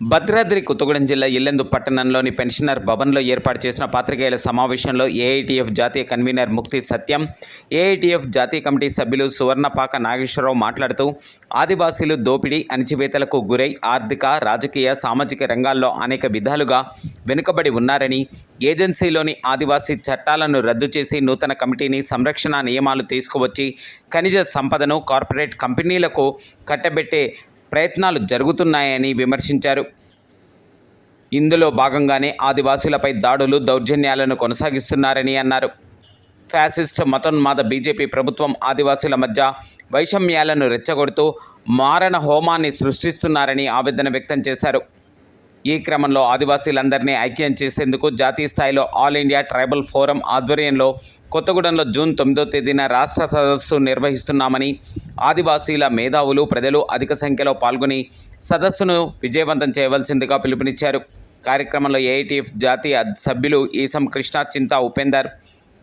భద్రాద్రి కొత్తగూడెం జిల్లా ఇల్లెందు పట్టణంలోని పెన్షనర్ భవన్లో ఏర్పాటు చేసిన పాత్రికేయుల సమావేశంలో ఏఐటీఎఫ్ జాతీయ కన్వీనర్ ముక్తి సత్యం ఏఐటీఎఫ్ జాతీయ కమిటీ సభ్యులు సువర్ణపాక నాగేశ్వరరావు మాట్లాడుతూ ఆదివాసీలు దోపిడీ అణచివేతలకు గురై ఆర్థిక రాజకీయ సామాజిక రంగాల్లో అనేక విధాలుగా వెనుకబడి ఉన్నారని ఏజెన్సీలోని ఆదివాసీ చట్టాలను రద్దు చేసి నూతన కమిటీని సంరక్షణ నియమాలు తీసుకువచ్చి ఖనిజ సంపదను కార్పొరేట్ కంపెనీలకు కట్టబెట్టే ప్రయత్నాలు జరుగుతున్నాయని విమర్శించారు. ఇందులో భాగంగానే ఆదివాసీలపై దాడులు దౌర్జన్యాలను కొనసాగిస్తున్నారని అన్నారు. ఫ్యాసిస్ట్ మతోన్మాద బీజేపీ ప్రభుత్వం ఆదివాసీల మధ్య వైషమ్యాలను రెచ్చగొడుతూ మారణ హోమాన్ని సృష్టిస్తున్నారని ఆవేదన వ్యక్తం చేశారు. ఈ క్రమంలో ఆదివాసీలందరినీ ఐక్యం చేసేందుకు జాతీయ స్థాయిలో ఆల్ ఇండియా ట్రైబల్ ఫోరం ఆధ్వర్యంలో కొత్తగూడెంలో జూన్ తొమ్మిదో తేదీన రాష్ట్ర సదస్సు నిర్వహిస్తున్నామని ఆదివాసీల మేధావులు ప్రజలు అధిక సంఖ్యలో పాల్గొని సదస్సును విజయవంతం చేయవలసిందిగా పిలుపునిచ్చారు. కార్యక్రమంలో ఏఐటీఎఫ్ జాతీయ సభ్యులు ఈసం కృష్ణ చింత ఉపేందర్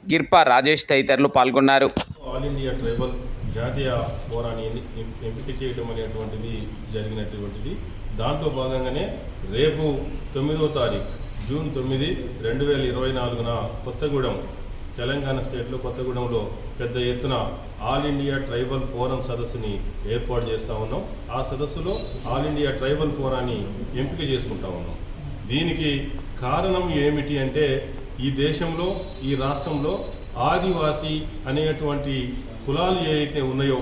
గిర్పా రాజేష్ తదితరులు పాల్గొన్నారు. ఆల్ ఇండియా ట్రైబల్ జాతీయ పోరాన్ని ఎంపిక చేయడం అనేటువంటిది జరిగినటువంటిది. దాంట్లో భాగంగానే రేపు తొమ్మిదో తారీఖు జూన్ తొమ్మిది రెండు వేల ఇరవై నాలుగున కొత్తగూడెం తెలంగాణ స్టేట్లో కొత్తగూడెంలో పెద్ద ఎత్తున ఆల్ ఇండియా ట్రైబల్ ఫోరం సదస్సుని ఏర్పాటు చేస్తూ ఉన్నాం. ఆ సదస్సులో ఆల్ ఇండియా ట్రైబల్ ఫోరాన్ని ఎంపిక చేసుకుంటా ఉన్నాం. దీనికి కారణం ఏమిటి అంటే ఈ దేశంలో ఈ రాష్ట్రంలో ఆదివాసీ అనేటువంటి కులాలు ఏవైతే ఉన్నాయో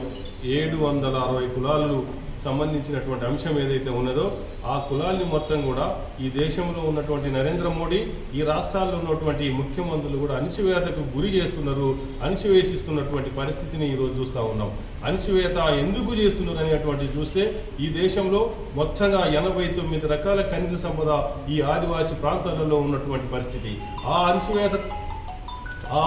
ఏడు వందల అరవై కులాలు సంబంధించినటువంటి అంశం ఏదైతే ఉన్నదో ఆ కులాల్ని మొత్తం కూడా ఈ దేశంలో ఉన్నటువంటి నరేంద్ర మోడీ ఈ రాష్ట్రాల్లో ఉన్నటువంటి ముఖ్యమంత్రులు కూడా అణచివేతకు గురి చేస్తున్నారు అణచివేసిస్తున్నటువంటి పరిస్థితిని ఈరోజు చూస్తూ ఉన్నాం. అణచివేత ఎందుకు చేస్తున్నారు అనేటువంటి చూస్తే ఈ దేశంలో మొత్తంగా ఎనభై తొమ్మిది రకాల ఖనిజ సంపద ఈ ఆదివాసీ ప్రాంతాలలో ఉన్నటువంటి పరిస్థితి. ఆ అణచివేత ఆ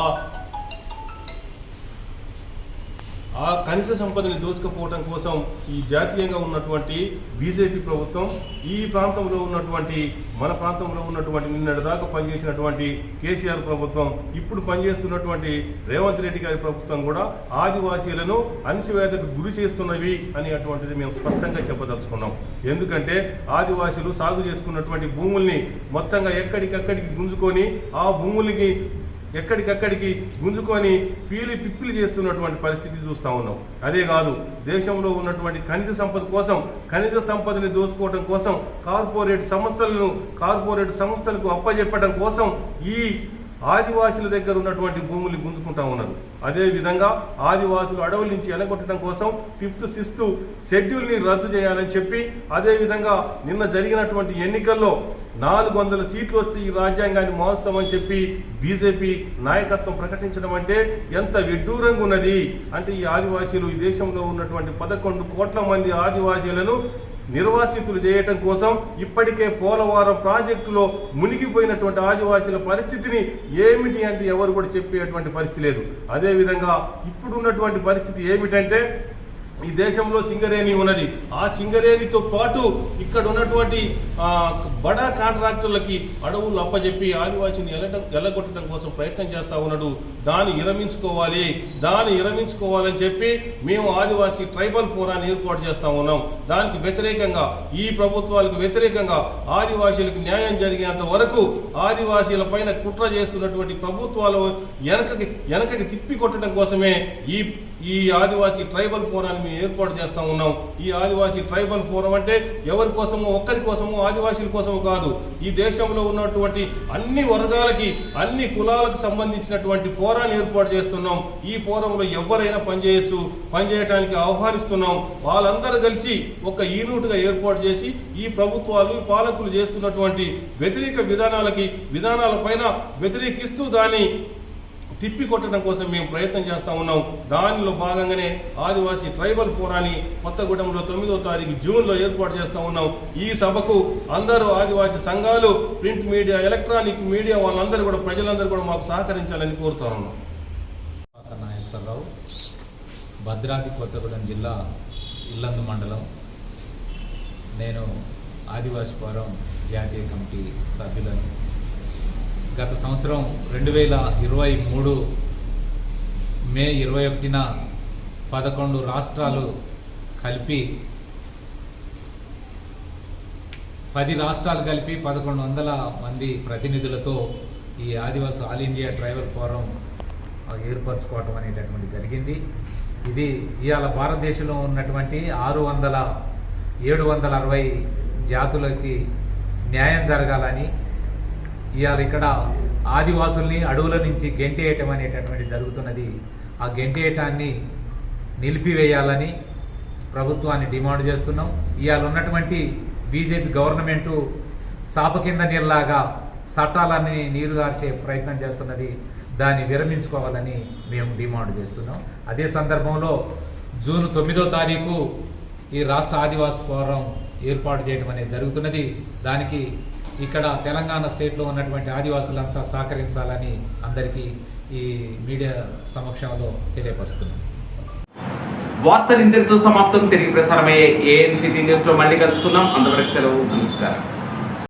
ఆ ఖనిజ సంపదని దోచుకపోవటం కోసం ఈ జాతీయంగా ఉన్నటువంటి బీజేపీ ప్రభుత్వం ఈ ప్రాంతంలో ఉన్నటువంటి మన ప్రాంతంలో ఉన్నటువంటి నిన్నటి దాకా పనిచేసినటువంటి కేసీఆర్ ప్రభుత్వం ఇప్పుడు పనిచేస్తున్నటువంటి రేవంత్ రెడ్డి గారి ప్రభుత్వం కూడా ఆదివాసీలను అణచివేతకు గురి చేస్తున్నవి అనేటువంటిది మేము స్పష్టంగా చెప్పదలుచుకున్నాం. ఎందుకంటే ఆదివాసీలు సాగు చేసుకున్నటువంటి భూముల్ని మొత్తంగా ఎక్కడికక్కడికి గుంజుకొని ఆ భూములకి ఎక్కడికక్కడికి గుంజుకొని పీలి పిప్పిలి చేస్తున్నటువంటి పరిస్థితి చూస్తూ ఉన్నాం. అదే కాదు దేశంలో ఉన్నటువంటి ఖనిజ సంపద కోసం ఖనిజ సంపదని దోసుకోవడం కోసం కార్పొరేట్ సంస్థలను కార్పొరేట్ సంస్థలకు అప్పజెప్పడం కోసం ఈ ఆదివాసుల దగ్గర ఉన్నటువంటి భూములు గుంజుకుంటా ఉన్నారు. అదేవిధంగా ఆదివాసులు అడవుల నుంచి ఎనగొట్టడం కోసం ఫిఫ్త్ సిక్స్త్ షెడ్యూల్ని రద్దు చేయాలని చెప్పి అదేవిధంగా నిన్న జరిగినటువంటి ఎన్నికల్లో నాలుగు వందల సీట్లు వస్తే ఈ రాజ్యాంగాన్ని మారుస్తామని చెప్పి బీజేపీ నాయకత్వం ప్రకటించడం అంటే ఎంత విడ్డూరంగా ఉన్నది. అంటే ఈ ఆదివాసీలు ఈ దేశంలో ఉన్నటువంటి పదకొండు కోట్ల మంది ఆదివాసీలను నిర్వాసితులు చేయటం కోసం ఇప్పటికే పోలవరం ప్రాజెక్టులో మునిగిపోయినటువంటి ఆదివాసీల పరిస్థితిని ఏమిటి అంటే ఎవరు కూడా చెప్పేటువంటి పరిస్థితి లేదు. అదేవిధంగా ఇప్పుడున్నటువంటి పరిస్థితి ఏమిటంటే ఈ దేశంలో సింగరేణి ఉన్నది. ఆ సింగరేణితో పాటు ఇక్కడ ఉన్నటువంటి బడా కాంట్రాక్టర్లకి అడవులు అప్పజెప్పి ఆదివాసిని ఎలటం ఎల్లగొట్టడం కోసం ప్రయత్నం చేస్తూ ఉన్నాడు. దాన్ని విరమించుకోవాలి. దాన్ని విరమించుకోవాలని చెప్పి మేము ఆదివాసి ట్రైబల్ ఫోరాన్ని ఏర్పాటు చేస్తా ఉన్నాం. దానికి వ్యతిరేకంగా ఈ ప్రభుత్వాలకు వ్యతిరేకంగా ఆదివాసీలకు న్యాయం జరిగేంత వరకు ఆదివాసీల పైన కుట్ర చేస్తున్నటువంటి ప్రభుత్వాలు వెనకకి వెనకకి తిప్పి కొట్టడం కోసమే ఈ ఈ ఆదివాసీ ట్రైబల్ ఫోరాన్ని మేము ఏర్పాటు చేస్తా ఉన్నాం. ఈ ఆదివాసీ ట్రైబల్ ఫోరం అంటే ఎవరి కోసమో ఒక్కరి కోసమో ఆదివాసీల కోసమో కాదు. ఈ దేశంలో ఉన్నటువంటి అన్ని వర్గాలకి అన్ని కులాలకు సంబంధించినటువంటి ఫోరాన్ని ఏర్పాటు చేస్తున్నాం. ఈ ఫోరంలో ఎవరైనా పనిచేయచ్చు పనిచేయడానికి ఆహ్వానిస్తున్నాం. వాళ్ళందరూ కలిసి ఒక యూనిట్గా ఏర్పాటు చేసి ఈ ప్రభుత్వాలు పాలకులు చేస్తున్నటువంటి వ్యతిరేక విధానాలకి విధానాలపైన వ్యతిరేకిస్తూ దాన్ని తిప్పి కొట్టడం కోసం మేము ప్రయత్నం చేస్తూ ఉన్నాం. దానిలో భాగంగానే ఆదివాసీ ట్రైబల్ పోరాని కొత్తగూడెంలో తొమ్మిదో తారీఖు జూన్లో ఏర్పాటు చేస్తూ ఉన్నాం. ఈ సభకు అందరూ ఆదివాసీ సంఘాలు ప్రింట్ మీడియా ఎలక్ట్రానిక్ మీడియా వాళ్ళందరూ కూడా ప్రజలందరూ కూడా మాకు సహకరించాలని కోరుతా ఉన్నాం. నాగేశ్వరరావు భద్రాద్రి కొత్తగూడెం జిల్లా ఇల్లందు మండలం. నేను ఆదివాసీ ఫోరం జాతీయ కమిటీ సభ్యులను గత సంవత్సరం రెండు వేల ఇరవై మూడు మే ఇరవై ఒకటిన పదకొండు రాష్ట్రాలు కలిపి పది రాష్ట్రాలు కలిపి పదకొండు వందల మంది ప్రతినిధులతో ఈ Adivasi all India tribal forum ఏర్పరచుకోవటం అనేటటువంటి జరిగింది. ఇది ఇవాళ భారతదేశంలో ఉన్నటువంటి ఆరు వందల ఏడు వందల అరవై జాతులకి న్యాయం జరగాలని ఇవాళ ఇక్కడ ఆదివాసుల్ని అడవుల నుంచి గెంటేయటం అనేటటువంటి జరుగుతున్నది. ఆ గెంటేయటాన్ని నిలిపివేయాలని ప్రభుత్వాన్ని డిమాండ్ చేస్తున్నాం. ఇవాళ ఉన్నటువంటి బీజేపీ గవర్నమెంటు సాప కింద నీళ్ళలాగా చట్టాలన్నీ నీరు గార్చే ప్రయత్నం చేస్తున్నది. దాన్ని విరమించుకోవాలని మేము డిమాండ్ చేస్తున్నాం. అదే సందర్భంలో జూన్ తొమ్మిదో తారీఖు ఈ రాష్ట్ర ఆదివాసి ఫోరం ఏర్పాటు చేయడం అనేది జరుగుతున్నది. దానికి ఇక్కడ తెలంగాణ స్టేట్లో ఉన్నటువంటి ఆదివాసులంతా సహకరించాలని అందరికీ ఈ మీడియా సమక్షంలో తెలియపరుస్తున్నాం. వార్తలు ఇంతటితో సమాప్తం. తిరిగి ప్రసారమయ్యే ఏఎన్సిటీ న్యూస్లో మళ్ళీ కలుసుకుందాం. అంతవరకు సెలవు. నమస్కారం.